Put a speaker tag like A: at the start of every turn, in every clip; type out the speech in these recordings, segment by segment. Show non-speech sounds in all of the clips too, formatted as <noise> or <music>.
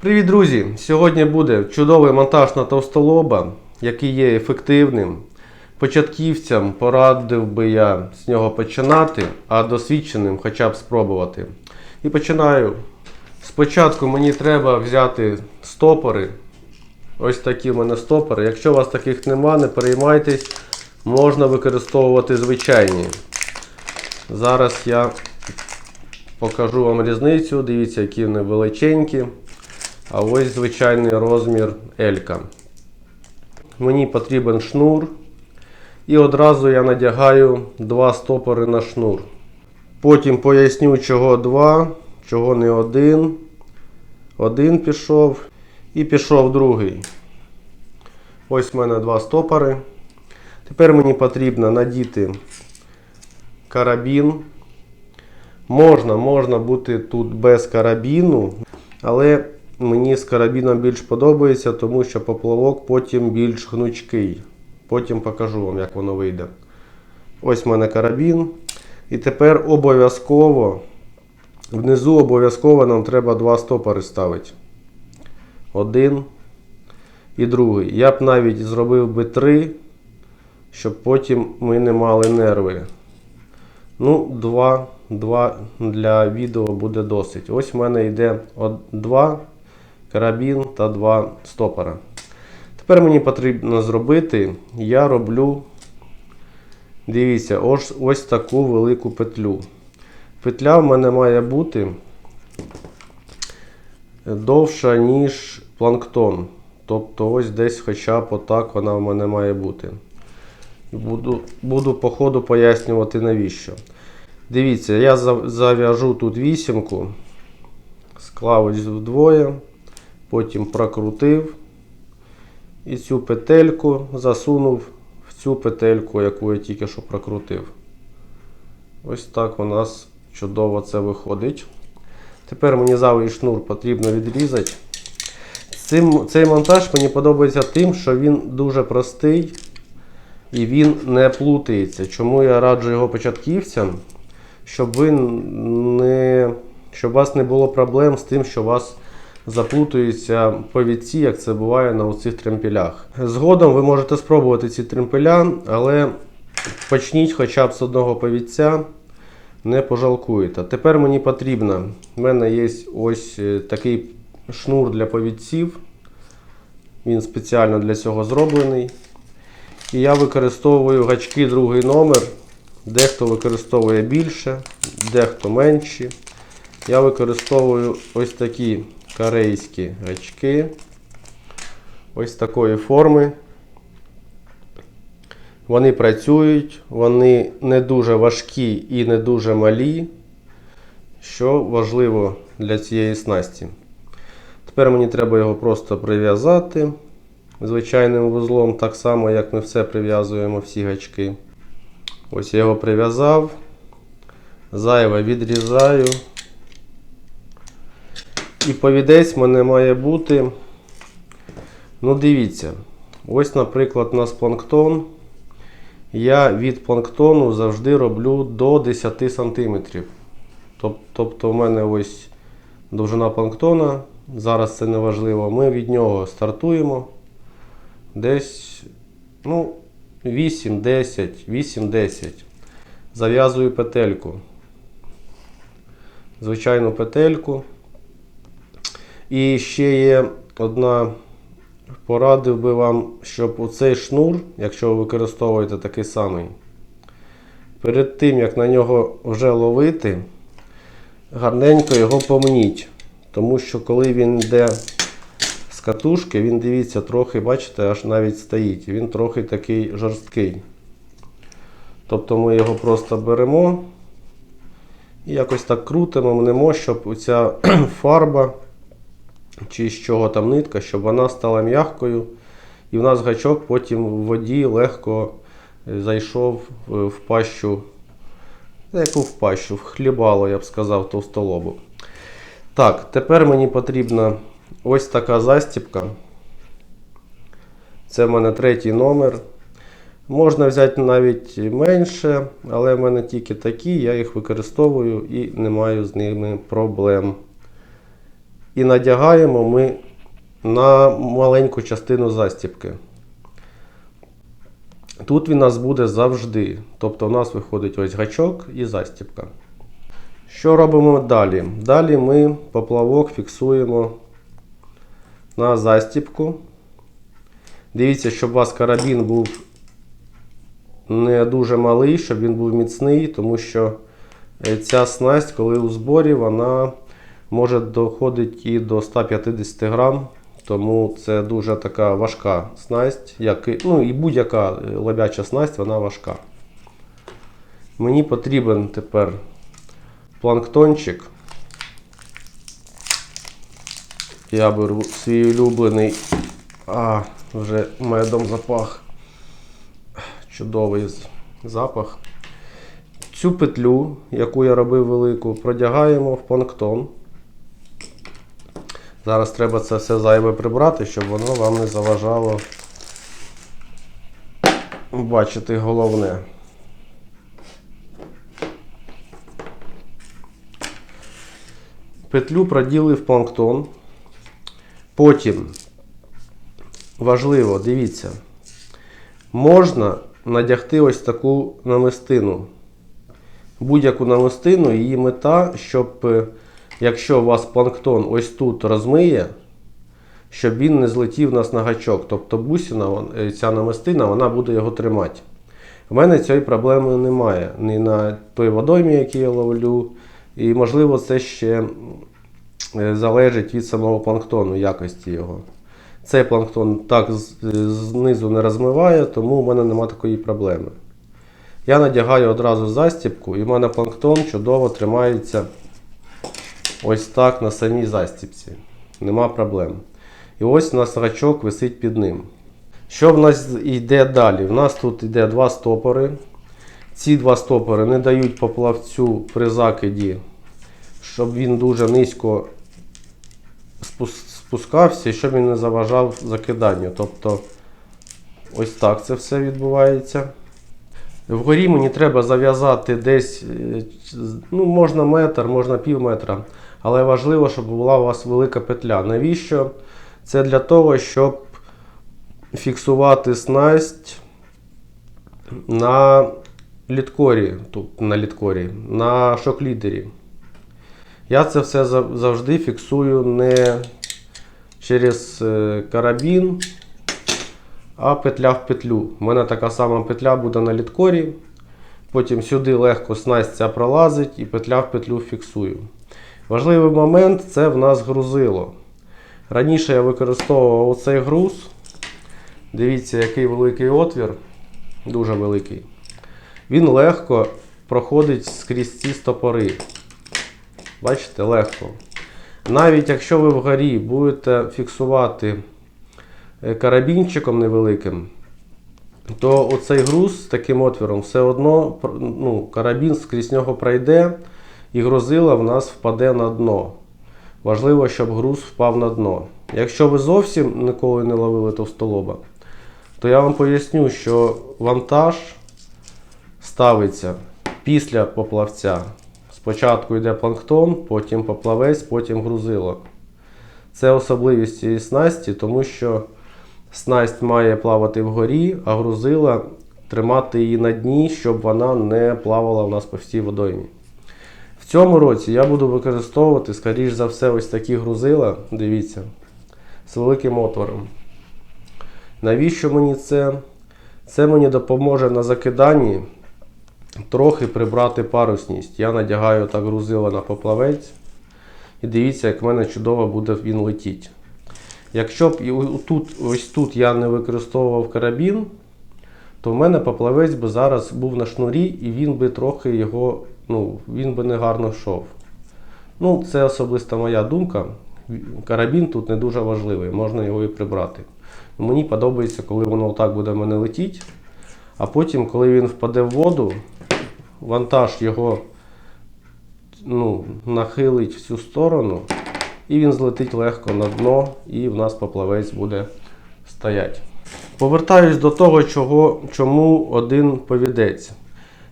A: Привіт, друзі! Сьогодні буде чудовий монтаж на товстолоба, який є ефективним. Початківцям порадив би я з нього починати, а досвідченим хоча б спробувати. І починаю. Спочатку мені треба взяти стопори. Ось такі в мене стопори. Якщо у вас таких нема, не переймайтесь, можна використовувати звичайні. Зараз я покажу вам різницю. Дивіться, які вони величенькі. А ось звичайний розмір L. Мені потрібен шнур. І одразу я надягаю два стопори на шнур. Потім поясню, чого два, чого не один. Один пішов і пішов другий. Ось в мене два стопори. Тепер мені потрібно надіти карабін. Можна, можна бути тут без карабіну, але мені з карабіном більш подобається, тому що поплавок потім більш гнучкий. Потім покажу вам, як воно вийде. Ось в мене карабін. І тепер обов'язково, внизу обов'язково нам треба два стопори ставити. Один і другий. Я б навіть зробив би три, щоб потім ми не мали нерви. Ну, два, два для відео буде досить. Ось в мене йде два карабін та два стопора. Тепер мені потрібно зробити, я роблю, дивіться, ось, ось таку велику петлю. Петля в мене має бути довша, ніж планктон. Тобто ось десь хоча б отак вона в мене має бути. Буду, буду по ходу пояснювати навіщо. Дивіться, я зав'яжу тут вісімку, склав ось вдвоє, потім прокрутив і цю петельку засунув в цю петельку, яку я тільки що прокрутив. Ось так у нас чудово це виходить. Тепер мені завий шнур потрібно відрізати. Цим, цей монтаж мені подобається тим, що він дуже простий і він не плутається. Чому я раджу його початківцям, щоб ви не, щоб у вас не було проблем з тим, що у вас заплутуються повідці, як це буває на цих тремпелях. Згодом ви можете спробувати ці тремпеля, але почніть хоча б з одного повідця, не пожалкуєте. Тепер мені потрібно, в мене є ось е, такий шнур для повідців. Він спеціально для цього зроблений. І я використовую гачки другий номер. Дехто використовує більше, дехто менші. Я використовую ось такі корейські гачки. Ось такої форми. Вони працюють, вони не дуже важкі і не дуже малі, що важливо для цієї снасті. Тепер мені треба його просто прив'язати звичайним вузлом, так само, як ми все прив'язуємо всі гачки. Ось я його прив'язав, зайве відрізаю. І повідець в мене має бути. Ну, дивіться, ось, наприклад, у нас планктон. Я від планктону завжди роблю до 10 см. Тобто, в мене ось довжина планктона. Зараз це не важливо. Ми від нього стартуємо. Десь ну, 8-10, 8-10. Зав'язую петельку. Звичайну петельку. І ще є одна порадив би вам, щоб у цей шнур, якщо ви використовуєте такий самий, перед тим як на нього вже ловити, гарненько його помніть. Тому що коли він йде з катушки, він дивіться, трохи, бачите, аж навіть стоїть. Він трохи такий жорсткий. Тобто ми його просто беремо і якось так крутимо, мнемо, щоб оця <clears throat> фарба чи з чого там нитка, щоб вона стала м'якою. І в нас гачок потім в воді легко е, зайшов е, в пащу. Яку в пащу, в хлібало, я б сказав, товстолобу. Так, тепер мені потрібна ось така застіпка. Це в мене третій номер. Можна взяти навіть менше, але в мене тільки такі, я їх використовую і не маю з ними проблем. І надягаємо ми на маленьку частину застібки. Тут він у нас буде завжди. Тобто у нас виходить ось гачок і застібка. Що робимо далі? Далі ми поплавок фіксуємо на застібку. Дивіться, щоб у вас карабін був не дуже малий, щоб він був міцний, тому що е, ця снасть, коли у зборі, вона може доходити і до 150 грам. Тому це дуже така важка снасть, як, і- ну і будь-яка е, ловяча снасть, вона важка. Мені потрібен тепер планктончик. Я беру свій улюблений, а, вже медом запах. Чудовий запах. Цю петлю, яку я робив велику, продягаємо в планктон. Зараз треба це все зайве прибрати, щоб воно вам не заважало бачити головне. Петлю проділи в планктон. Потім важливо, дивіться, можна надягти ось таку намистину. Будь-яку намистину, її мета, щоб е, якщо у вас планктон ось тут розмиє, щоб він не злетів нас на гачок. Тобто бусина, е, ця намистина, вона буде його тримати. У мене цієї проблеми немає. Ні на той водоймі, який я ловлю. І можливо це ще е, залежить від самого планктону, якості його. Цей планктон так знизу не розмиває, тому у мене немає такої проблеми. Я надягаю одразу застібку, і в мене планктон чудово тримається ось так на самій застібці. Нема проблем. І ось у нас гачок висить під ним. Що в нас йде далі? У нас тут йде два стопори. Ці два стопори не дають поплавцю при закиді, щоб він дуже низько спускався і щоб він не заважав закиданню. Тобто ось так це все відбувається. Вгорі мені треба зав'язати десь, е, ну, можна метр, можна пів метра. Але важливо, щоб була у вас велика петля. Навіщо? Це для того, щоб фіксувати снасть на літкорі, тут на літкорі, на шок-лідері. Я це все завжди фіксую не через е, карабін, а петля в петлю. У мене така сама петля буде на літкорі. Потім сюди легко снасть ця пролазить і петля в петлю фіксую. Важливий момент це в нас грузило. Раніше я використовував оцей груз. Дивіться, який великий отвір, дуже великий. Він легко проходить скрізь ці стопори. Бачите, легко. Навіть якщо ви вгорі будете фіксувати е, карабінчиком невеликим, то оцей груз з таким отвіром все одно ну, карабін скрізь нього пройде і грузила в нас впаде на дно. Важливо, щоб груз впав на дно. Якщо ви зовсім ніколи не ловили товстолоба, то я вам поясню, що вантаж ставиться після поплавця. Спочатку йде планктон, потім поплавець, потім грузило. Це особливість цієї снасті, тому що снасть має плавати вгорі, а грузила тримати її на дні, щоб вона не плавала у нас по всій водоймі. Цьому році я буду використовувати, скоріш за все, ось такі грузила, дивіться, з великим отвором. Навіщо мені це? Це мені допоможе на закиданні трохи прибрати парусність. Я надягаю так грузила на поплавець. І дивіться, як в мене чудово буде він летіти. Якщо б тут, ось тут я не використовував карабін, то в мене поплавець би зараз був на шнурі і він би трохи його, ну, він би не гарно йшов. Ну, це особиста моя думка. Карабін тут не дуже важливий, можна його і прибрати. Мені подобається, коли воно отак буде мене летіти, а потім, коли він впаде в воду, вантаж його ну, нахилить в цю сторону, і він злетить легко на дно, і в нас поплавець буде стоять. Повертаюсь до того, чого, чому один повідець.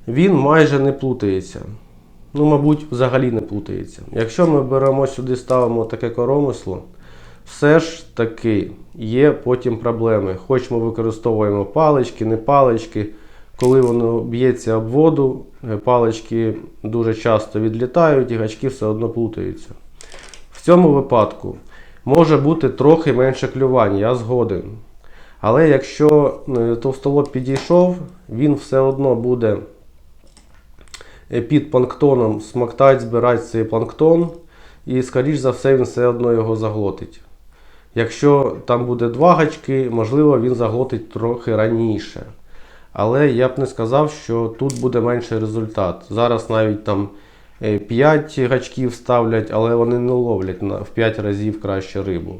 A: Він майже не плутається. ну, мабуть, взагалі не плутається. Якщо ми беремо сюди, ставимо таке коромисло, все ж таки є потім проблеми. Хоч ми використовуємо палички, не палички. Коли воно б'ється об воду, е, палички дуже часто відлітають і гачки все одно плутаються. В цьому випадку може бути трохи менше клювань, я згоден. Але якщо е, товстолоб підійшов, він все одно буде під планктоном смоктати, збирати цей планктон, і, скоріш за все, він все одно його заглотить. Якщо там буде два гачки, можливо, він заглотить трохи раніше. Але я б не сказав, що тут буде менший результат. Зараз навіть там 5 гачків ставлять, але вони не ловлять в 5 разів краще рибу.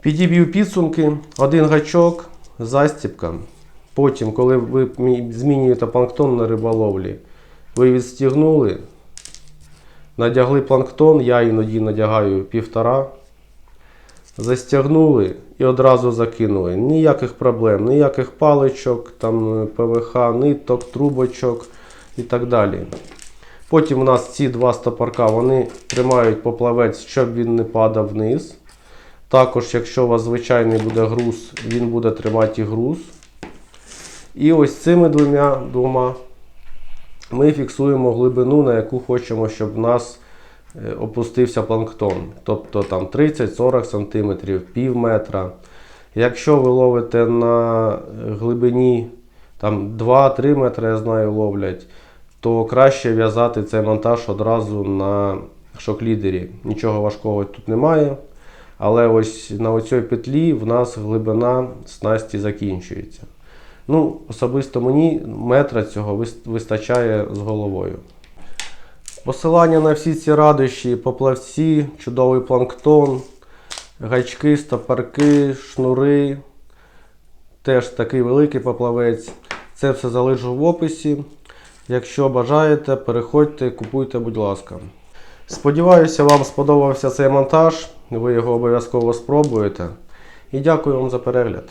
A: Підіб'ю підсумки, один гачок, застіпка. Потім, коли ви змінюєте планктон на риболовлі, ви відстігнули, надягли планктон, я іноді надягаю півтора. Застягнули і одразу закинули. Ніяких проблем, ніяких паличок, там, е, ПВХ, ниток, трубочок і так далі. Потім у нас ці два стопорка вони тримають поплавець, щоб він не падав вниз. Також, якщо у вас звичайний буде груз, він буде тримати і груз. І ось цими двома, двома ми фіксуємо глибину, на яку хочемо, щоб в нас е, опустився планктон. Тобто там 30-40 см, пів метра. Якщо ви ловите на глибині там 2-3 метри, я знаю, ловлять, то краще в'язати цей монтаж одразу на шок-лідері. Нічого важкого тут немає. Але ось на оцій петлі в нас глибина снасті закінчується. Ну, особисто мені метра цього вистачає з головою. Посилання на всі ці радощі, поплавці, чудовий планктон, гачки, стопарки, шнури, теж такий великий поплавець. Це все залишу в описі. Якщо бажаєте, переходьте, купуйте, будь ласка. Сподіваюся, вам сподобався цей монтаж. Ви його обов'язково спробуєте. І дякую вам за перегляд.